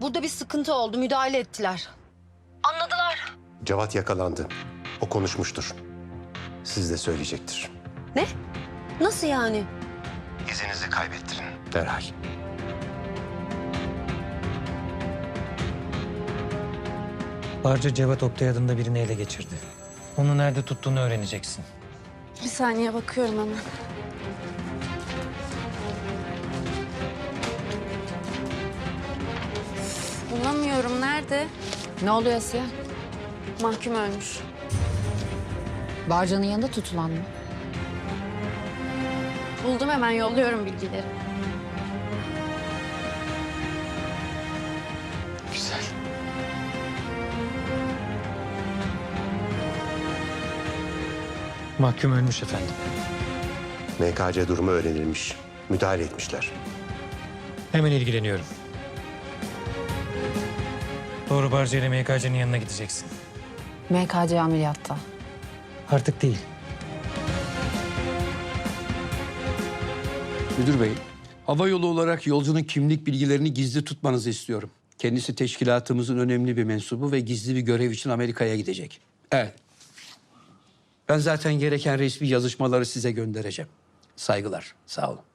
Burada bir sıkıntı oldu. Müdahale ettiler. Anladılar. Cevat yakalandı. O konuşmuştur. Siz de söyleyecektir. Ne? Nasıl yani? İzinizi kaybettirin derhal. Barca Cevat Oktay adında birini ele geçirdi. Onu nerede tuttuğunu öğreneceksin. Bir saniye bakıyorum hemen. Bulamıyorum. Nerede? Ne oluyor Asiye? Mahkum ölmüş. Barcanın yanında tutulan mı? Buldum hemen yolluyorum bilgileri. Güzel. Mahkum ölmüş efendim. MKC durumu öğrenilmiş. Müdahale etmişler. Hemen ilgileniyorum. Doğru Barca ile MKC'nin yanına gideceksin. MKC ameliyatta. Artık değil. Müdür bey, hava yolu olarak yolcunun kimlik bilgilerini gizli tutmanızı istiyorum. Kendisi teşkilatımızın önemli bir mensubu ve gizli bir görev için Amerika'ya gidecek. Evet. Ben zaten gereken resmi yazışmaları size göndereceğim. Saygılar, sağ olun.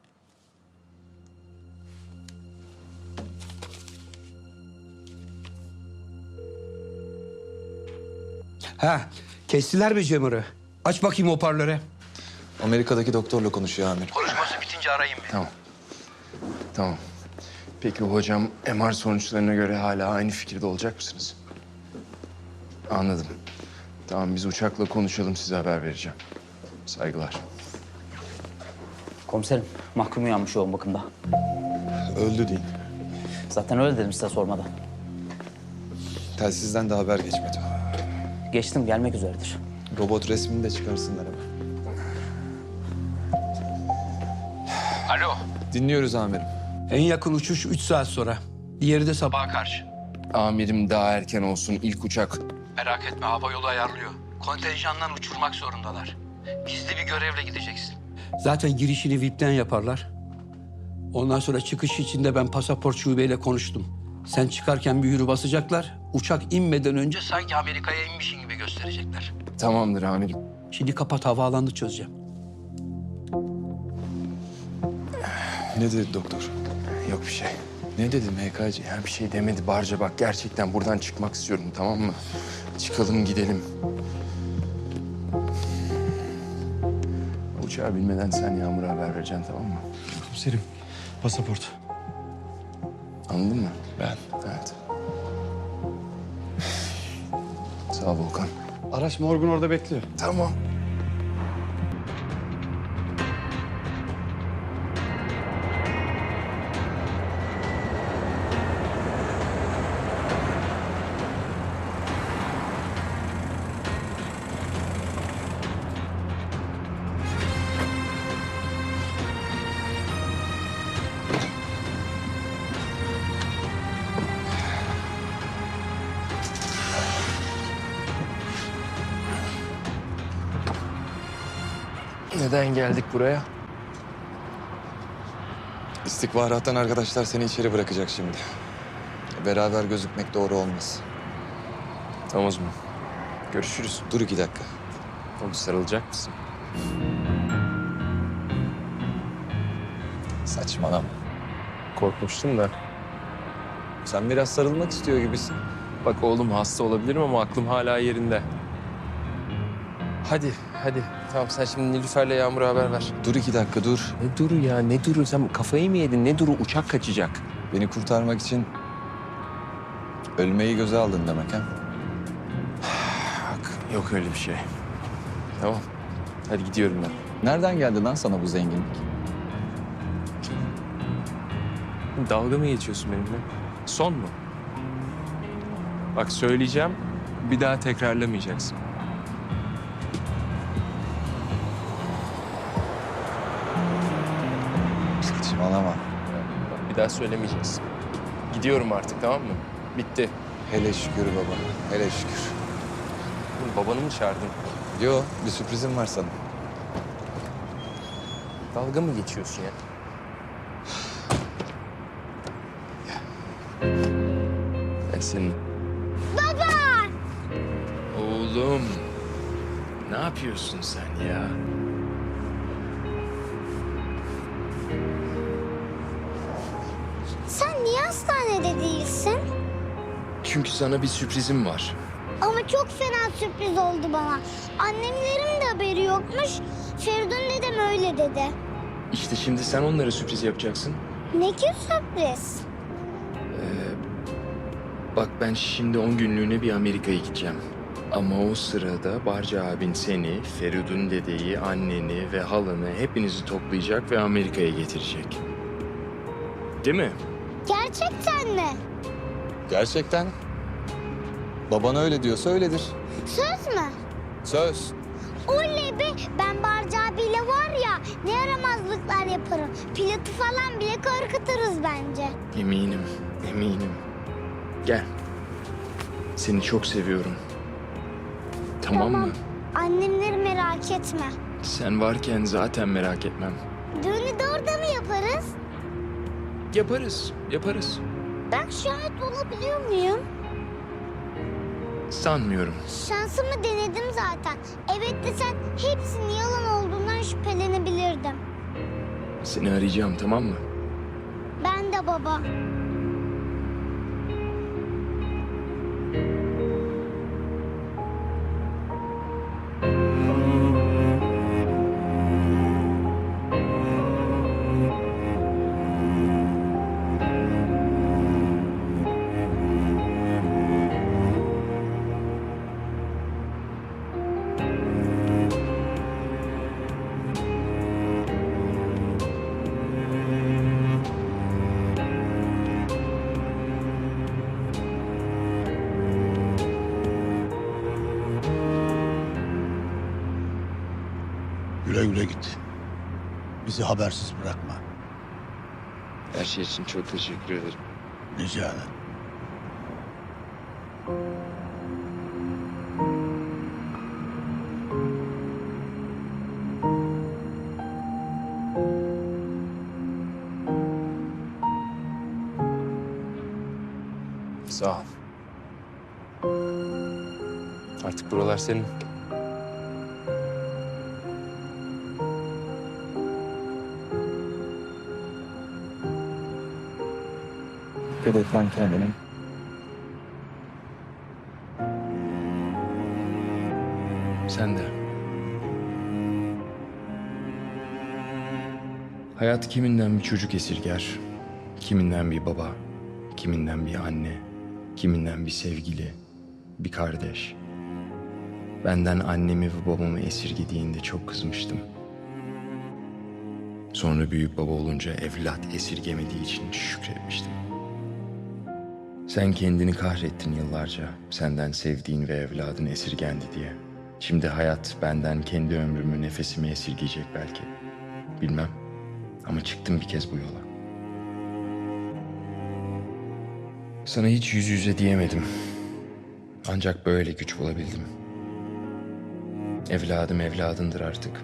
Ha, kestiler mi Cemur'u? Aç bakayım hoparlöre. Amerika'daki doktorla konuşuyor amirim. Konuşması bitince arayın beni. Tamam. Tamam. Peki hocam MR sonuçlarına göre hala aynı fikirde olacak mısınız? Anladım. Tamam biz uçakla konuşalım size haber vereceğim. Saygılar. Komiserim, mahkum uyanmış yoğun bakımda. Öldü değil. Zaten öyle dedim size sormadan. Telsizden de haber geçmedi. Geçtim, gelmek üzeredir. Robot resmini de çıkarsınlar hemen. Alo. Dinliyoruz amirim. En yakın uçuş 3 saat sonra. Diğeri de sabaha karşı. Amirim daha erken olsun ilk uçak. Merak etme hava yolu ayarlıyor. Kontenjandan uçurmak zorundalar. Gizli bir görevle gideceksin. Zaten girişini VIP'ten yaparlar. Ondan sonra çıkış için de ben pasaport şubeyle konuştum. Sen çıkarken bir yürü basacaklar. Uçak inmeden önce sanki Amerika'ya inmişin gibi gösterecekler. Tamamdır amirim. Şimdi kapat havaalanını çözeceğim. Ne dedi doktor? Yok bir şey. Ne dedi MKC? Ya bir şey demedi Barca bak gerçekten buradan çıkmak istiyorum tamam mı? Çıkalım gidelim. Uçağı bilmeden sen Yağmur'a haber vereceksin tamam mı? Komiserim, pasaport. Anladın mı? Ben. Evet. Sağ ol Volkan. Araç morgun orada bekliyor. Tamam. Neden geldik buraya? İstihbarattan arkadaşlar seni içeri bırakacak şimdi. Beraber gözükmek doğru olmaz. Tamam o zaman. Görüşürüz. Dur iki dakika. Oğlum sarılacak mısın? Saçmalama. Korkmuştum da. Sen biraz sarılmak istiyor gibisin. Bak oğlum hasta olabilirim ama aklım hala yerinde. Hadi, hadi. Tamam sen şimdi Nilüfer'le Yağmur'a haber ver. Dur iki dakika dur. Ne duru ya, ne duru? Sen kafayı mı yedin? Ne duru? Uçak kaçacak. Beni kurtarmak için ölmeyi göze aldın demek ha? Bak, yok öyle bir şey. Tamam. Hadi gidiyorum ben. Nereden geldi lan sana bu zenginlik? Dalga mı geçiyorsun benimle? Son mu? Bak söyleyeceğim, bir daha tekrarlamayacaksın. Saçmalama. Bak bir daha söylemeyeceksin. Gidiyorum artık tamam mı? Bitti. Hele şükür baba. Hele şükür. Oğlum, Babanı mı çağırdın? Yo bir sürprizim var sana. Dalga mı geçiyorsun ya? Ben senin... Baba! Oğlum. Ne yapıyorsun sen ya? Çünkü sana bir sürprizim var. Ama çok fena sürpriz oldu bana. Annemlerin de haberi yokmuş. Feridun dedem öyle dedi. İşte şimdi sen onlara sürpriz yapacaksın. Ne ki sürpriz? Bak ben şimdi 10 günlüğüne bir Amerika'ya gideceğim. Ama o sırada Barca abin seni, Feridun dedeyi, anneni ve halanı hepinizi toplayacak ve Amerika'ya getirecek. Değil mi? Gerçekten mi? Gerçekten. Baban öyle diyorsa öyledir. Söz mü? Söz. Oley be ben Barca abiyle var ya ne yaramazlıklar yaparım. Pilotu falan bile korkuturuz bence. Eminim, eminim. Gel. Seni çok seviyorum. Tamam, mı? Annemleri merak etme. Sen varken zaten merak etmem. Düğünü de orada mı yaparız? Yaparız, yaparız. Ben şahit olabiliyor muyum? Sanmıyorum. Şansımı denedim zaten. Evet desen hepsinin yalan olduğundan şüphelenebilirdim. Seni arayacağım tamam mı? Ben de baba. Güle güle git. Bizi habersiz bırakma. Her şey için çok teşekkür ederim. Rica ederim. Sağ ol. Artık buralar senin. Dikkat et lan kendine. Sen de. Hayat kiminden bir çocuk esirger, kiminden bir baba, kiminden bir anne, kiminden bir sevgili, bir kardeş. Benden annemi ve babamı esirgediğinde çok kızmıştım. Sonra büyük baba olunca evlat esirgemediği için şükretmiştim. Sen kendini kahrettin yıllarca. Senden sevdiğin ve evladın esirgendi diye. Şimdi hayat benden kendi ömrümü, nefesimi esirgeyecek belki. Bilmem. Ama çıktım bir kez bu yola. Sana hiç yüz yüze diyemedim. Ancak böyle güç bulabildim. Evladım evladındır artık.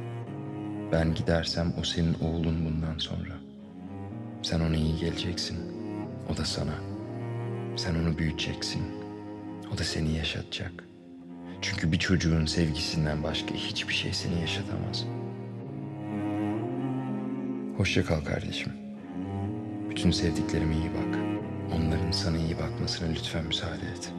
Ben gidersem o senin oğlun bundan sonra. Sen ona iyi geleceksin. O da sana. Sen onu büyüteceksin. O da seni yaşatacak. Çünkü bir çocuğun sevgisinden başka hiçbir şey seni yaşatamaz. Hoşça kal kardeşim. Bütün sevdiklerime iyi bak. Onların sana iyi bakmasına lütfen müsaade et.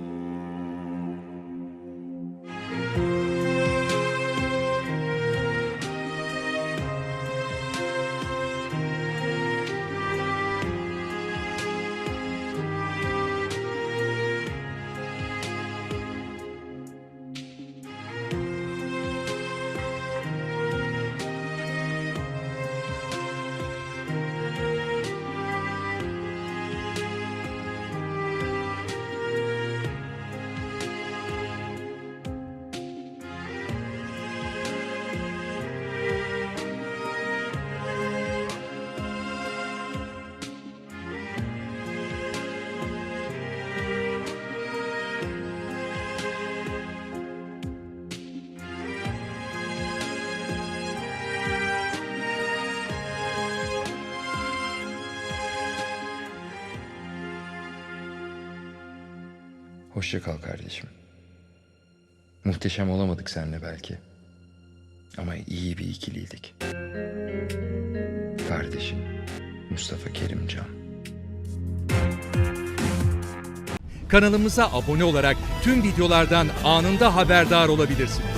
Hoşça kal kardeşim. Muhteşem olamadık seninle belki. Ama iyi bir ikiliydik. Kardeşim Mustafa Kerimcan. Kanalımıza abone olarak tüm videolardan anında haberdar olabilirsiniz.